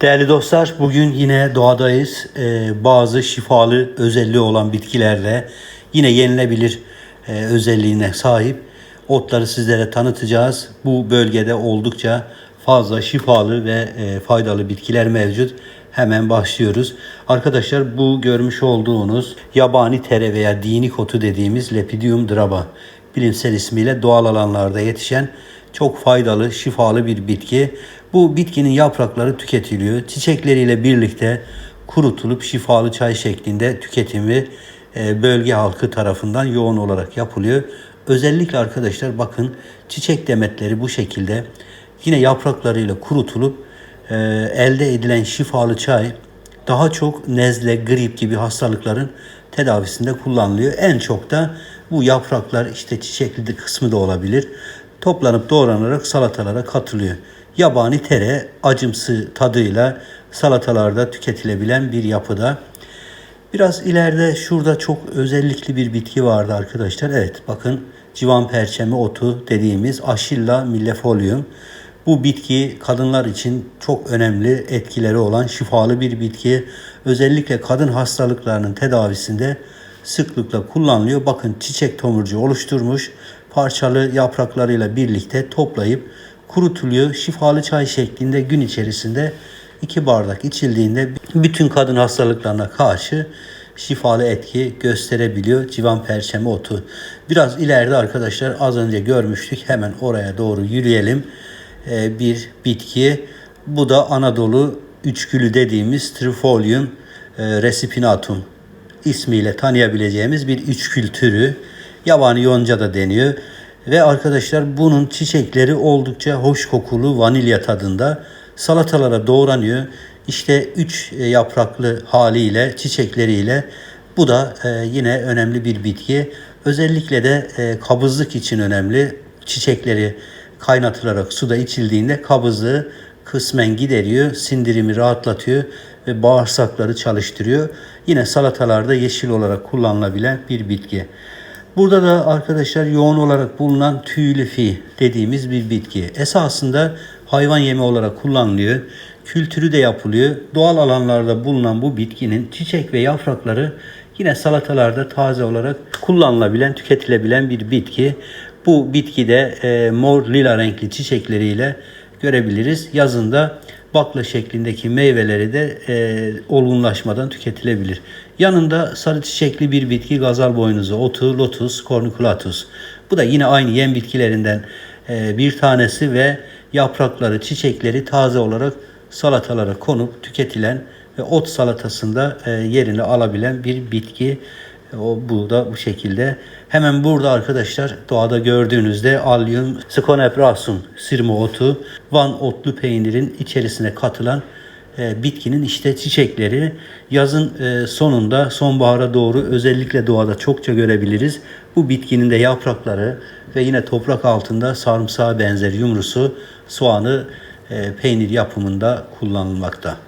Değerli dostlar, bugün yine doğadayız. Ee, bazı şifalı özelliği olan bitkilerle yine yenilebilir e, özelliğine sahip otları sizlere tanıtacağız. Bu bölgede oldukça fazla şifalı ve e, faydalı bitkiler mevcut. Hemen başlıyoruz. Arkadaşlar bu görmüş olduğunuz yabani tere veya dinik otu dediğimiz Lepidium draba bilimsel ismiyle doğal alanlarda yetişen çok faydalı, şifalı bir bitki. Bu bitkinin yaprakları tüketiliyor. Çiçekleriyle birlikte kurutulup şifalı çay şeklinde tüketimi e, bölge halkı tarafından yoğun olarak yapılıyor. Özellikle arkadaşlar bakın çiçek demetleri bu şekilde yine yapraklarıyla kurutulup e, elde edilen şifalı çay daha çok nezle, grip gibi hastalıkların tedavisinde kullanılıyor. En çok da bu yapraklar işte çiçekli kısmı da olabilir. Toplanıp doğranarak salatalara katılıyor. Yabani tere acımsı tadıyla salatalarda tüketilebilen bir yapıda. Biraz ileride şurada çok özellikli bir bitki vardı arkadaşlar. Evet bakın civan perçemi otu dediğimiz Achilla millefolium. Bu bitki kadınlar için çok önemli etkileri olan şifalı bir bitki. Özellikle kadın hastalıklarının tedavisinde sıklıkla kullanılıyor. Bakın çiçek tomurcuğu oluşturmuş. Parçalı yapraklarıyla birlikte toplayıp kurutuluyor. Şifalı çay şeklinde gün içerisinde 2 bardak içildiğinde bütün kadın hastalıklarına karşı şifalı etki gösterebiliyor civan perçemi otu. Biraz ileride arkadaşlar az önce görmüştük. Hemen oraya doğru yürüyelim. Ee, bir bitki. Bu da Anadolu üçgülü dediğimiz Trifolium e, resipinatum ismiyle tanıyabileceğimiz bir üçgül türü. Yabani yonca da deniyor. Ve arkadaşlar bunun çiçekleri oldukça hoş kokulu vanilya tadında salatalara doğranıyor. İşte üç e, yapraklı haliyle, çiçekleriyle bu da e, yine önemli bir bitki. Özellikle de e, kabızlık için önemli. Çiçekleri kaynatılarak suda içildiğinde kabızlığı kısmen gideriyor, sindirimi rahatlatıyor ve bağırsakları çalıştırıyor. Yine salatalarda yeşil olarak kullanılabilen bir bitki. Burada da arkadaşlar yoğun olarak bulunan tüylü fi dediğimiz bir bitki. Esasında hayvan yemi olarak kullanılıyor. Kültürü de yapılıyor. Doğal alanlarda bulunan bu bitkinin çiçek ve yaprakları yine salatalarda taze olarak kullanılabilen, tüketilebilen bir bitki. Bu bitkide e, mor lila renkli çiçekleriyle görebiliriz. Yazında bakla şeklindeki meyveleri de e, olgunlaşmadan tüketilebilir. Yanında sarı çiçekli bir bitki gazal boynuzu otu Lotus corniculatus. Bu da yine aynı yem bitkilerinden e, bir tanesi ve yaprakları, çiçekleri taze olarak salatalara konup tüketilen ve ot salatasında e, yerini alabilen bir bitki. O bu da bu şekilde. Hemen burada arkadaşlar doğada gördüğünüzde Allium sconeprasum sirma otu, Van otlu peynirin içerisine katılan e, bitkinin işte çiçekleri yazın e, sonunda sonbahara doğru özellikle doğada çokça görebiliriz. Bu bitkinin de yaprakları ve yine toprak altında sarımsağa benzer yumrusu soğanı e, peynir yapımında kullanılmakta.